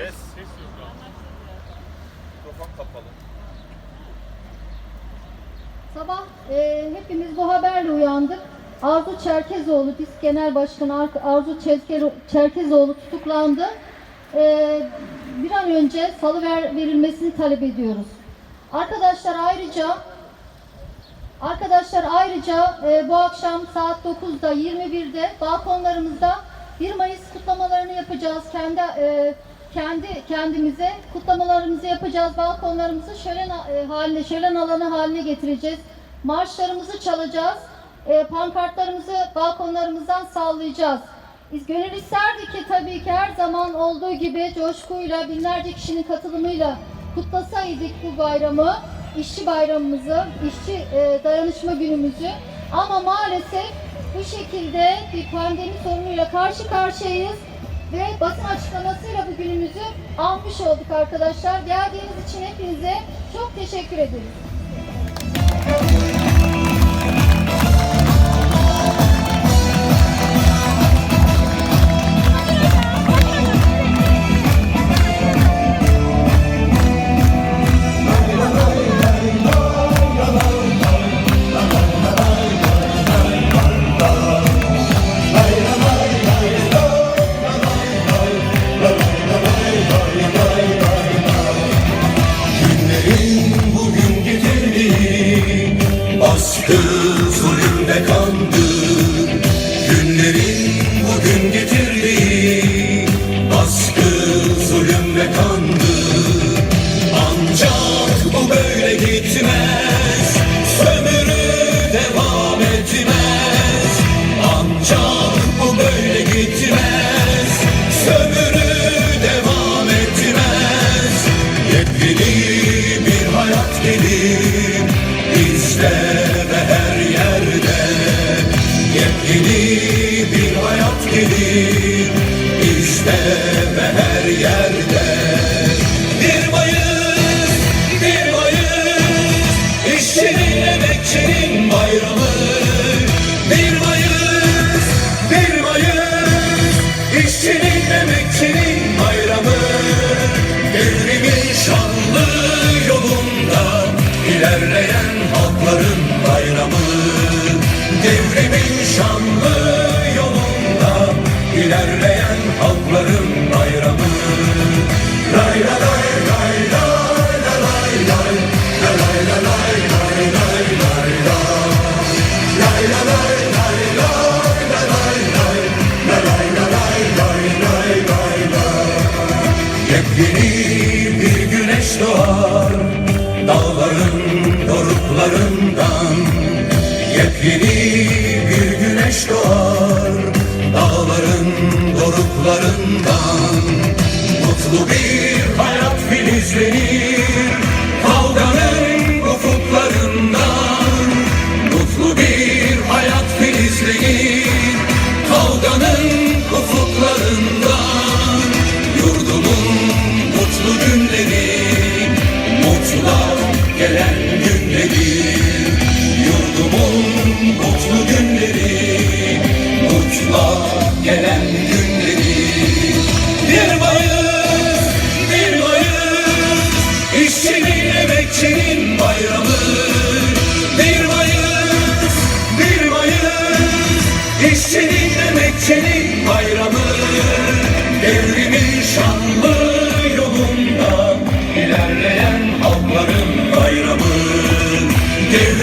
Ses, ses yok. Mikrofon kapalı. Sabah e, hepimiz bu haberle uyandık. Arzu Çerkezoğlu, DİSK Genel Başkanı Ar- Arzu Çerke- Çerkezoğlu tutuklandı. E, bir an önce salı ver, verilmesini talep ediyoruz. Arkadaşlar ayrıca Arkadaşlar ayrıca e, bu akşam saat 9'da 21'de balkonlarımızda 1 Mayıs kutlamalarını yapacağız. Kendi e, kendi kendimize kutlamalarımızı yapacağız. Balkonlarımızı şölen e, haline, şölen alanı haline getireceğiz. Marşlarımızı çalacağız. E, pankartlarımızı balkonlarımızdan sallayacağız. Biz gönül isterdi ki tabii ki her zaman olduğu gibi coşkuyla binlerce kişinin katılımıyla kutlasaydık bu bayramı, işçi bayramımızı, işçi e, dayanışma günümüzü. Ama maalesef bu şekilde bir pandemi sorunuyla karşı karşıyayız ve basın açıklamasıyla bu günümüzü almış olduk arkadaşlar. Geldiğiniz için hepinize çok teşekkür ederiz. Yepyeni bir hayat gelir bizde ve her yerde. Yepyeni bir hayat gelir bizde ve her yerde. Bir Mayıs, bir Mayıs, işçinin emekçinin bayramı. Bir Mayıs, bir Mayıs, işçinin ilerleyen halkların bayramı. Devrimin şanlı yolunda ilerleyen halkların bayramı. Lay la lay lay lay la lay lay la lay la lay lay lay lay la. Lay la lay lay lay la lay lay la lay la lay lay lay lay la. Yepyeni bir güneş doğar doğar dağların doruklarından Mutlu bir hayat filizlenir. Kavganın ufuklarından Mutlu bir hayat filizlenir. Kavganın ufuklarından Yurdumun mutlu günleri Mutlular gelen gelen günleri. Bir Mayıs, bir Mayıs İşçinin emekçinin bayramı. Bir Mayıs, bir Mayıs İşçinin emekçinin bayramı. Devrimin şanlı yolunda ilerleyen halkların bayramı. Devrimin